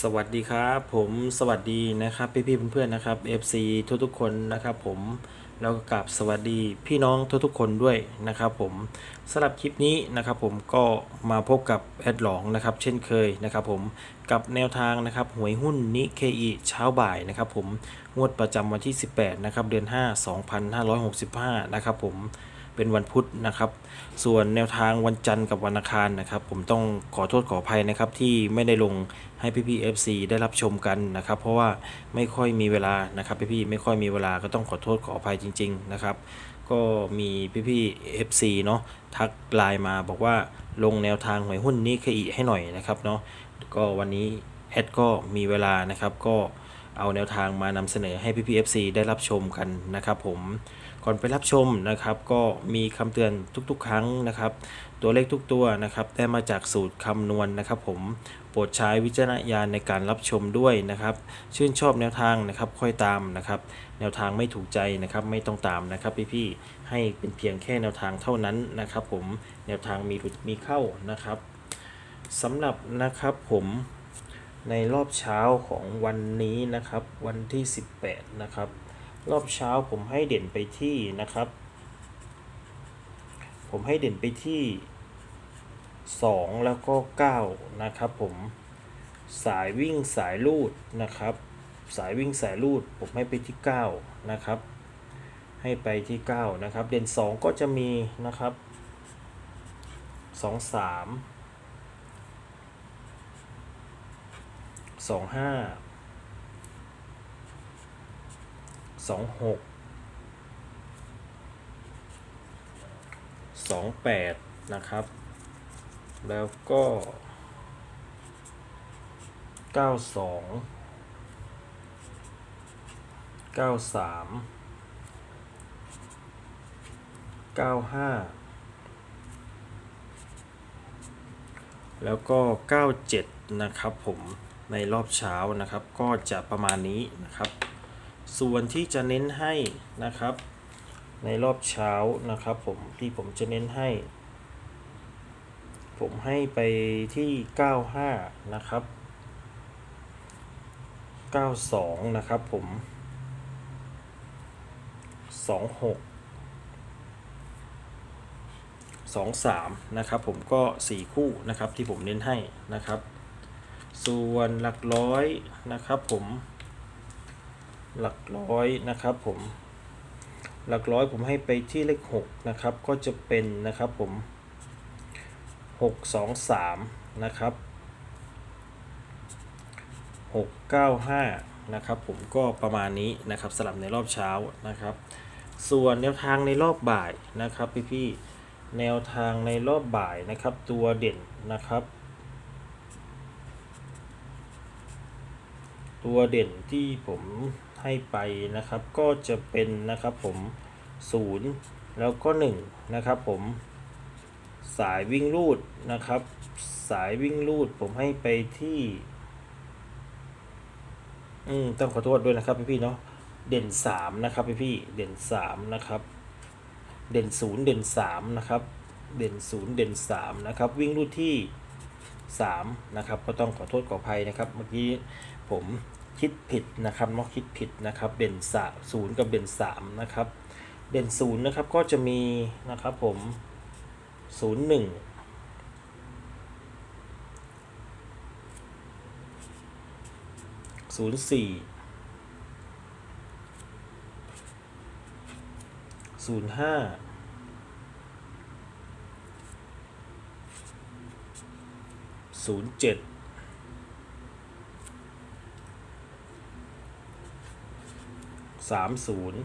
สวัสดีครับผมสวัสดีนะครับพี่พี่ๆเพื่อนๆนะครับ FC ทุกทุกๆคนนะครับผมแล้วก็กราบสวัสดีพี่น้องทุกทุกๆคนด้วยนะครับผมสำหรับคลิปนี้นะครับผมก็มาพบกับแอดหลองนะครับเช่นเคยนะครับผมกับแนวทางนะครับหวยหุ้นนิเคอีเช้าบ่ายนะครับผมงวดประจำวันที่ 18นะครับเดือน 5 2565นะครับผม เป็นวันพุธนะครับ ส่วนแนวทางวันจันทร์กับวันอังคารนะครับ ผมต้องขอโทษขออภัยนะครับ ที่ไม่ได้ลงให้พี่พี่ๆ FC ได้รับชมกันนะครับ เพราะว่าไม่ค่อยมีเวลานะครับพี่พี่ไม่ค่อยมีเวลาก็ต้องขอโทษขออภัยจริง ๆ นะครับ ก็มีพี่พี่ๆ FC เนาะทักไลน์มาบอกว่าลงแนวทางหวยหุ้นนี้เคอีให้หน่อยนะครับเนาะก็วันนี้แอดก็มีเวลานะครับก็ เอาแนวทางมานำเสนอให้พี่พีเอฟซีได้รับชมกันนะครับผมก่อนไปรับชมนะครับ ก็มีคำเตือนทุกๆ ครั้งนะครับ ตัวเลขทุกตัวนะครับได้มาจากสูตรคำนวณนะครับ ผมโปรดใช้วิจารณญาณในการรับชมด้วยนะครับ ชื่นชอบแนวทางนะครับ ค่อยตามนะครับ แนวทางไม่ถูกใจนะครับ ไม่ต้องตามนะครับพี่ๆให้เป็นเพียงแค่แนวทางเท่านั้นนะครับ ผมแนวทางมีหลุดมีเข้านะครับสำหรับนะครับผม ในรอบเช้าของวันนี้นะครับ วันที่ 18 นะครับ รอบเช้าผมให้เด่นไปที่นะครับ ผมให้เด่นไปที่ 2 แล้วก็ 9 นะครับผมสายวิ่งสายลูดนะครับ สายวิ่งสายลูดผมให้ไปที่ 9 นะครับ ให้ไปที่ 9 นะครับ เด่น 2 ก็จะมีนะครับ 2 3 สองห้าสองหกสองแปดนะครับ แล้วก็เก้าสองเก้าสามเก้าห้าแล้วก็ 97 นะครับผม ในรอบเช้านะครับ ก็จะประมาณนี้นะครับ ส่วนที่จะเน้นให้นะครับ ในรอบเช้านะครับ ผมที่ผมจะเน้นให้ ผมให้ไปที่ 95 นะครับ 92 นะครับผม 26สองสามนะครับผมก็สี่คู่นะครับที่ผมเน้นให้นะครับ ส่วนหลักร้อยนะครับผม หลักร้อยนะครับผม หลักร้อยผมให้ไปที่เลขหกนะครับก็จะเป็นนะครับผมหกสองสามนะครับหกเก้าห้านะครับผมก็ประมาณนี้นะครับสลับในรอบเช้านะครับ ส่วนแนวทางในรอบบ่ายนะครับพี่ๆแนวทางในรอบบ่ายนะครับตัวเด่นนะครับ ตัวเด่นที่ผมให้ไปนะครับ ก็จะเป็นนะครับผม 0 แล้วก็ 1 นะครับผมสายวิ่งลูดนะครับ สายวิ่งลูดผมให้ไปที่ อืมต้องขอโทษด้วยนะครับพี่ๆเนาะเด่น3นะครับพี่ๆเด่น3นะครับ เด่นศูนย์เด่นสามนะครับ เด่นศูนย์เด่นสามนะครับ วิ่งรูดที่สามนะครับ ก็ต้องขอโทษขออภัยนะครับ เมื่อกี้ ผมคิดผิดนะครับเนาะคิดผิดนะครับเด่นสาศูนย์กับเด่นสามนะครับเด่นศูนย์นะครับก็จะมีนะครับผมศูนย์หนึ่งศูนย์สี่ศูนย์ห้าศูนย์เจ็ด สามศูนย์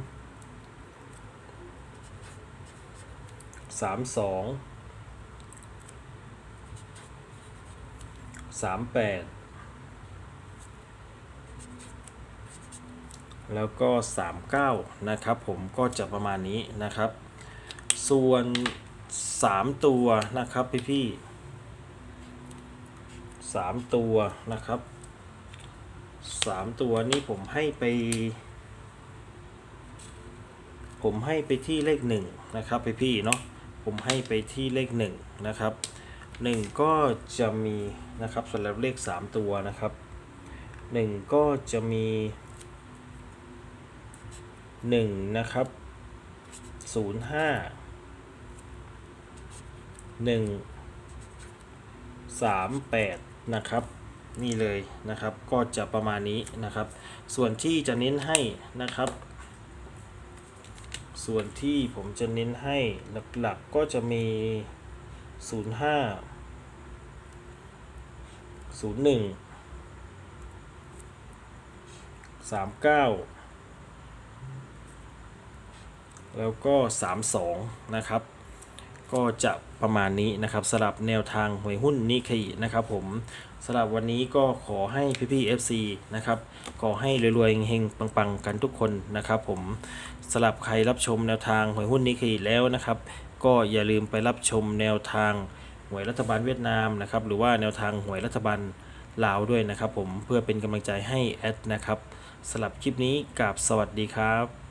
สามสองสามแปดแล้วก็สามเก้านะครับผมก็จะประมาณนี้นะครับ ส่วนสามตัวนะครับพี่พี่สามตัวนะครับสามตัวนี่ผมให้ไป ผมให้ไปที่เลขหนึ่งนะครับพี่พี่เนาะผมให้ไปที่เลขหนึ่งนะครับหนึ่งก็จะมีนะครับสำหรับเลขสามตัวนะครับหนึ่งก็จะมีหนึ่งนะครับศูนย์ห้าหนึ่งสามแปดนะครับนี่เลยนะครับก็จะประมาณนี้นะครับ ส่วนที่จะเน้นให้นะครับ ส่วนที่ผมจะเน้นให้หลักๆก็จะมี 05 01 39 แล้วก็ 32 นะครับ ก็จะ ประมาณนี้นะครับสำหรับแนวทางหวยหุ้นนิเคอินะครับผมสำหรับวันนี้ก็ขอให้พี่ๆ FC นะครับขอให้รวยๆเฮงๆปังๆ กันทุกคนนะครับผมสำหรับใครรับชมแนวทางหวยหุ้นนิเคอิแล้วนะครับ ก็อย่าลืมไปรับชมแนวทางหวยรัฐบาลเวียดนามนะครับหรือว่าแนวทางหวยรัฐบาลลาวด้วยนะครับผมเพื่อเป็นกำลังใจให้แอดนะครับสำหรับคลิปนี้กับสวัสดีครับ